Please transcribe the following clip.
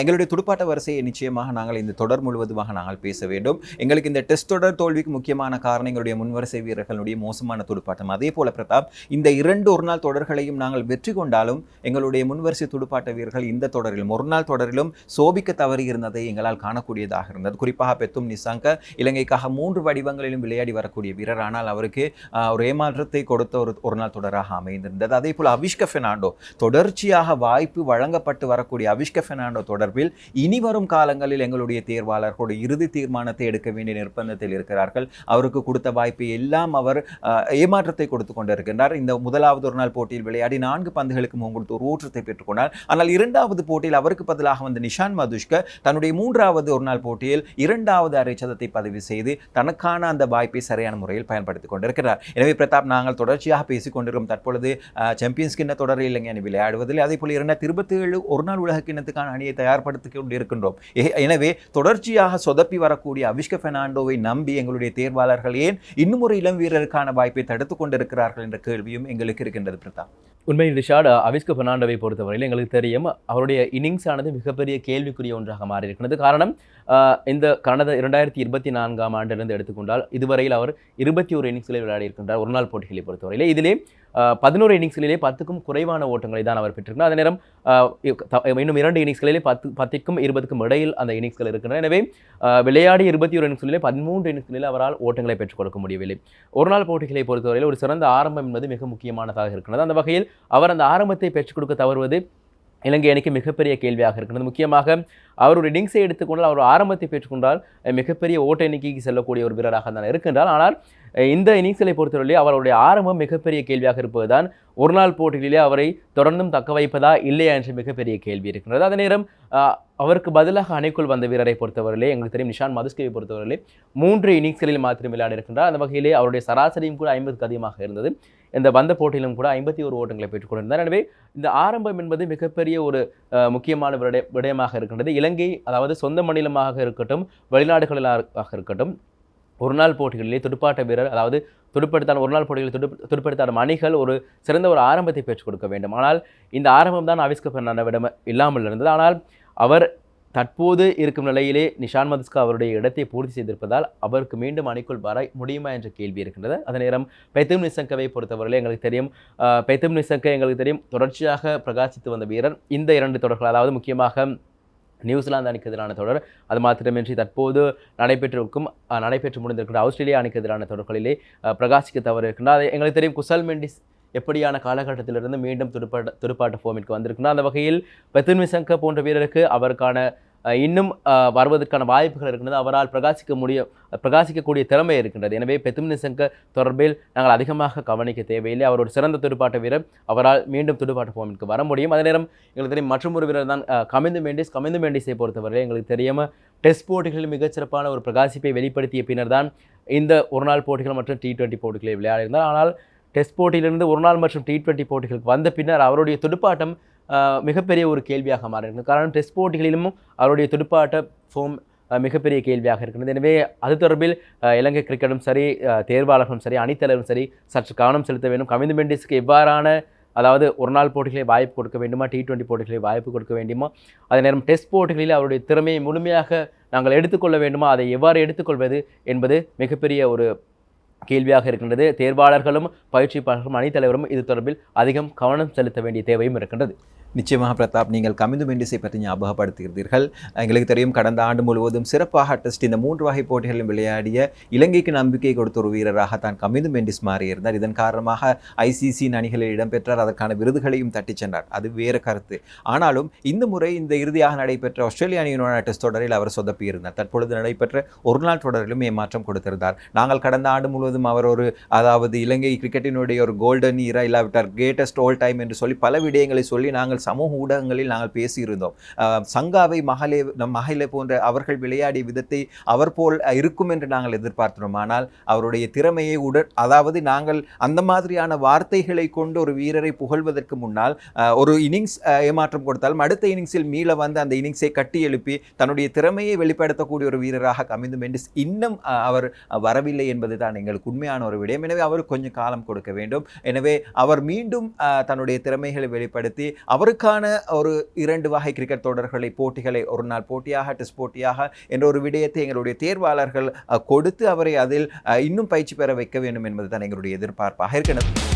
எங்களுடைய துடுப்பாட்ட வரிசையை நிச்சயமாக நாங்கள் இந்த தொடர் முழுவதுமாக நாங்கள் பேச வேண்டும். எங்களுக்கு இந்த டெஸ்ட் தொடர் தோல்விக்கு முக்கியமான காரணம் எங்களுடைய முன்வரிசை வீரர்களுடைய மோசமான துடுப்பாட்டம். அதே போல பிரதாப் இந்த இரண்டு ஒரு நாள் தொடர்களையும் நாங்கள் வெற்றி கொண்டாலும் எங்களுடைய முன்வரிசை துடுப்பாட்ட வீரர்கள் இந்த தொடரிலும் ஒரு நாள் தொடரிலும் சோபிக்க தவறி இருந்ததை எங்களால் காணக்கூடியதாக இருந்தது. குறிப்பாக பெத்தும் நிசாங்க இலங்கைக்காக மூன்று வடிவங்களிலும் விளையாடி வரக்கூடிய வீரர். ஆனால் அவருக்கு ஒரு ஏமாற்றத்தை கொடுத்த ஒரு ஒரு நாள் தொடராக அமைந்திருந்தது. அதே போல் அவிஷ்க ஃபெர்னாண்டோ தொடர்ச்சியாக வாய்ப்பு வழங்கப்பட்டு வரக்கூடிய அவிஷ்க ஃபெர்னாண்டோ தொடர்பில் இனி வரும் காலங்களில் எங்களுடைய தேர்வாளர்களோட இறுதி தீர்மானத்தை எடுக்க வேண்டிய நிர்பந்தத்தில் இருக்கிறார்கள். அவருக்கு கொடுத்த வாய்ப்பை எல்லாம் அவர் ஏமாற்றத்தை கொடுத்து கொண்டிருக்கின்றார். இந்த முதலாவது ஒரு நாள் போட்டியில் விளையாடி நான்கு பந்துகளுக்கு முன்கொடுத்து ஒரு ஊற்றத்தை பெற்றுக்கொண்டார். ஆனால் இரண்டாவது போட்டியில் அவருக்கு பதிலாக வந்த நிஷான் மதுஷ்க தன்னுடைய மூன்றாவது ஒரு நாள் போட்டியில் இரண்டாவது அரை சதத்தை பதிவு செய்து தனக்கான அந்த வாய்ப்பை சரியான முறையில் பயன்படுத்திக் கொண்டிருக்கிறார். எனவே பிரதாப் நாங்கள் தொடர்ச்சியாக பேசிக் கொண்டிருக்கும் தற்பொழுது சாம்பியன்ஸ் கிண்ண தொடரில் இலங்கை அணி விளையாடுவதில் அதே போல இரண்டாயிரத்தி இருபத்தி ஏழு ஒரு நாள் உலக கிண்ணத்துக்கான அணியை தயார்படுத்திக் கொண்டு இருக்கின்றோம் எனவே தொடர்ச்சியாக சொதப்பி வரக்கூடிய அவிஷ்க பெர்னாண்டோவை நம்பி எங்களுடைய தேர்வாளர்கள் ஏன் இன்னும் ஒரு இளம் வீரருக்கான வாய்ப்பை தடுத்துக் கொண்டிருக்கிறார்கள் என்ற கேள்வியும் எங்களுக்கு இருக்கின்றது பிரதா. உண்மையில் ரிஷாட் அவிஸ்க பெர்னாண்டோவை பொறுத்தவரையில் எங்களுக்கு தெரியும் அவருடைய இன்னிங்ஸ் ஆனது மிகப்பெரிய கேள்விக்குரிய ஒன்றாக மாறியிருக்கிறது. காரணம் இந்த கடந்த இரண்டாயிரத்தி இருபத்தி நான்காம் ஆண்டிலிருந்து எடுத்துக்கொண்டால் இதுவரையில் அவர் இருபத்தி ஒரு இன்னிங்ஸ்களில் விளையாடி இருக்கின்றார் ஒரு நாள் போட்டிகளை பொறுத்தவரையில். இதிலே பதினோரு இன்னிங்ஸ்களிலே பத்துக்கும் குறைவான ஓட்டங்களை தான் அவர் பெற்றிருக்கிறார். அதே நேரம் இன்னும் இரண்டு இன்னிங்ஸ்களிலே பத்து பத்துக்கும் இருபதுக்கும் இடையில் அந்த இன்னிங்ஸ்கள் இருக்கின்றன. எனவே விளையாடி இருபத்தி ஒரு இன்னிங்ஸ்களிலே பதிமூன்று இன்னிங்ஸ்களில் அவரால் ஓட்டங்களை பெற்றுக் கொடுக்க முடியவில்லை. ஒரு நாள் போட்டிகளை பொறுத்தவரையில் ஒரு சிறந்த ஆரம்பம் என்பது மிக முக்கியமானதாக இருக்கிறது அந்த வகையில் அவர் அந்த ஆரம்பத்தை பெற்றுக் கொடுக்க தவறுவது இலங்கை அணிக்கு மிகப்பெரிய கேள்வியாக இருக்கிறது முக்கியமாக அவருடைய ஒரு இன்னிங்ஸை எடுத்துக்கொண்டால் அவர் ஆரம்பத்தை பெற்றுக்கொண்டால் மிகப்பெரிய ஓட்ட எண்ணிக்கைக்கு செல்லக்கூடிய ஒரு வீரராக தான் இருக்கின்றார். ஆனால் இந்த இன்னிங்ஸ்களை பொறுத்தவரையிலே அவருடைய ஆரம்பம் மிகப்பெரிய கேள்வியாக இருப்பதுதான். ஒரு நாள் போட்டிகளிலே அவரை தொடர்ந்தும் தக்க வைப்பதா இல்லையா என்று மிகப்பெரிய கேள்வி இருக்கின்றது. அதே நேரம் அவருக்கு பதிலாக அணைக்குள் வந்த வீரரை பொறுத்தவரையிலே எங்களுக்கு தெரியும் நிஷான் மதுஸ்கேவை பொறுத்தவரையிலே மூன்று இன்னிங்ஸ்களில் மாத்திரம் விளையாடி இருக்கின்றார். அந்த வகையிலே அவருடைய சராசரியும் கூட ஐம்பதுக்கு அதிகமாக இருந்தது. இந்த வந்த போட்டியிலும் கூட ஐம்பத்தி ஒரு ஓட்டங்களை பெற்றுக் கொண்டிருந்தார். எனவே இந்த ஆரம்பம் என்பது மிகப்பெரிய ஒரு முக்கியமான விடய விடயமாக இருக்கின்றது. இலங்கை அதாவது சொந்த மாநிலமாக இருக்கட்டும் வெளிநாடுகளிலாக இருக்கட்டும் ஒரு நாள் போட்டிகளிலே துடுப்பாட்ட வீரர் அதாவது துடுப்படுத்தான ஒரு நாள் போட்டிகளில் துடுப்பு துடுப்படுத்தாடும் அணிகள் ஒரு சிறந்த ஒரு ஆரம்பத்தை பெற்றுக் கொடுக்க வேண்டும். ஆனால் இந்த ஆரம்பம் தான் ஆவிஸ்க பெர்னாண்டோவிடம் இல்லாமல் இருந்தது. ஆனால் அவர் தற்போது இருக்கும் நிலையிலே நிஷான் மதுஸ்கா அவருடைய இடத்தை பூர்த்தி செய்திருப்பதால் அவருக்கு மீண்டும் அணிக்குள் வர முடியுமா என்ற கேள்வி இருக்கின்றது. அதே நேரம் பெத்தும் நிசங்கவை பொறுத்தவரையில் எங்களுக்கு தெரியும் பெத்தும் நிசங்க எங்களுக்கு தெரியும் தொடர்ச்சியாக பிரகாசித்து வந்த வீரர். இந்த இரண்டு தொடர்கள் அதாவது முக்கியமாக நியூசிலாந்து அணிக்கு எதிரான தொடர். அது மாத்திரமின்றி தற்போது நடைபெற்றிருக்கும் நடைபெற்று முடிந்திருக்கிற ஆஸ்திரேலியா அணிக்கு எதிரான தொடர்களிலே பிரகாசிக்க தவறு இருக்கின்றார் அது எங்களுக்கு தெரியும் குசல் மெண்டிஸ் எப்படியான காலகட்டத்திலிருந்து மீண்டும் துடுப்பாட்ட துடுப்பாட்ட ஃபோமிற்கு வந்திருக்கின்றார் அந்த வகையில் பெத்துன் விசங்க போன்ற வீரருக்கு அவருக்கான இன்னும் வருவதற்கான வாய்ப்புகள் இருக்கின்றது. அவரால் பிரகாசிக்க முடியும் பிரகாசிக்கக்கூடிய திறமை இருக்கின்றது. எனவே பெத்துமினி சங்கர் தொடர்பில் நாங்கள் அதிகமாக கவனிக்க தேவையில்லை. அவர் ஒரு சிறந்த துடுப்பாட்ட வீரர். அவரால் மீண்டும் துடுப்பாட்ட ஃபோமிற்கு வர முடியும். அதே நேரம் எங்களுக்கு தெரியும் மற்றும் ஒரு வீரர் தான் கமிந்து மேண்டிஸ். கமிந்து மேண்டிஸை பொறுத்தவரை எங்களுக்கு தெரியாமல் டெஸ்ட் போட்டிகளில் மிகச்சிறப்பான ஒரு பிரகாசிப்பை வெளிப்படுத்திய பின்னர் தான் இந்த ஒரு நாள் போட்டிகள் மற்றும் டி டுவெண்ட்டி போட்டிகளை விளையாடியிருந்தார். ஆனால் டெஸ்ட் போட்டியிலிருந்து ஒரு நாள் மற்றும் டி டுவெண்ட்டி போட்டிகளுக்கு வந்த பின்னர் அவருடைய துடுப்பாட்டம் மிகப்பெரிய ஒரு கேள்வியாக மாறியிருக்கு காரணம் டெஸ்ட் போட்டிகளிலும் அவருடைய துடுப்பாட்ட ஃபோம் மிகப்பெரிய கேள்வியாக இருக்கிறது. எனவே அது தொடர்பில் இலங்கை கிரிக்கெட்டும் சரி தேர்வாளர்களும் சரி அணித்தலைவரும் சரி சற்று கவனம் செலுத்த வேண்டும். கவிந்து மெண்டிஸ்க்கு எவ்வாறான அதாவது ஒரு நாள் போட்டிகளை வாய்ப்பு கொடுக்க வேண்டுமா? டி டுவெண்ட்டி போட்டிகளை வாய்ப்பு கொடுக்க வேண்டுமா? அதே நேரம் டெஸ்ட் போட்டிகளில் அவருடைய திறமையை முழுமையாக நாங்கள் எடுத்துக்கொள்ள வேண்டுமா? அதை எவ்வாறு எடுத்துக்கொள்வது என்பது மிகப்பெரிய ஒரு கேள்வியாக இருக்கின்றது. தேர்வாளர்களும் பயிற்சிப்பாளர்களும் அணித்தலைவரும் இது தொடர்பில் அதிகம் கவனம் செலுத்த வேண்டிய தேவையும் இருக்கின்றது. நிச்சயமாக பிரதாப் நீங்கள் கமிந்து மெண்டிஸை பற்றி ஞாபகப்படுத்துகிறீர்கள். எங்களுக்கு தெரியும் கடந்த ஆண்டு முழுவதும் சிறப்பாக டெஸ்ட் இந்த மூன்று வகை போட்டிகளிலும் விளையாடிய இலங்கைக்கு நம்பிக்கை கொடுத்த ஒரு வீரராக தான் கமிந்து மெண்டிஸ் மாறியிருந்தார். இதன் காரணமாக ஐசிசி அணிகளில் இடம்பெற்றார். அதற்கான விருதுகளையும் தட்டிச் சென்றார். அது வேறு கருத்து. ஆனாலும் இந்த முறை இந்த இறுதியாக நடைபெற்ற ஆஸ்திரேலிய அணியினோட டெஸ்ட் தொடரில் அவர் சொதப்பியிருந்தார். தற்பொழுது நடைபெற்ற ஒரு நாள் தொடரிலும் ஏமாற்றம் கொடுத்திருந்தார். நாங்கள் கடந்த ஆண்டு முழுவதும் அவர் ஒரு அதாவது இலங்கை கிரிக்கெட்டினுடைய ஒரு கோல்டன் ஈரா இல்லாவிட்டார் கிரேட்டஸ்ட் ஆல் டைம் என்று சொல்லி பல விடயங்களை சொல்லி நாங்கள் சமூக ஊடகங்களில் நாங்கள் பேசியிருந்தோம். சங்காவை மகளே நம் மகளே போன்ற அவர்கள் விளையாடிய விதத்தை அவர் போல் இருக்கும் என்று நாங்கள் எதிர்பார்த்தோம் ஆனால் அவருடைய திறமையை உடன் அதாவது நாங்கள் அந்த மாதிரியான வார்த்தைகளை கொண்டு ஒரு வீரரை புகழ்வதற்கு முன்னால் ஒரு இன்னிங்ஸ் ஏமாற்றம் கொடுத்தாலும் அடுத்த இன்னிங்ஸில் மீள வந்து அந்த இன்னிங்ஸை கட்டி எழுப்பி தன்னுடைய திறமையை வெளிப்படுத்தக்கூடிய ஒரு வீரராக கமிந்து மெண்டிஸ் இன்னும் அவர் வரவில்லை என்பது தான் எங்களுக்கு உண்மையான ஒரு விடயம். எனவே அவருக்கு கொஞ்சம் காலம் கொடுக்க வேண்டும். எனவே அவர் மீண்டும் தன்னுடைய திறமைகளை வெளிப்படுத்தி அவர் அவருக்கான ஒரு இரண்டு வகை கிரிக்கெட் தொடர்களை போட்டிகளை ஒரு நாள் போட்டியாக டெஸ்ட் போட்டியாக என்ற ஒரு விடயத்தை எங்களுடைய தேர்வாளர்கள் கொடுத்து அவரை அதில் இன்னும் பயிற்சி பெற வைக்க வேண்டும் என்பது தான் எங்களுடைய எதிர்பார்ப்பாக இருக்கிறது.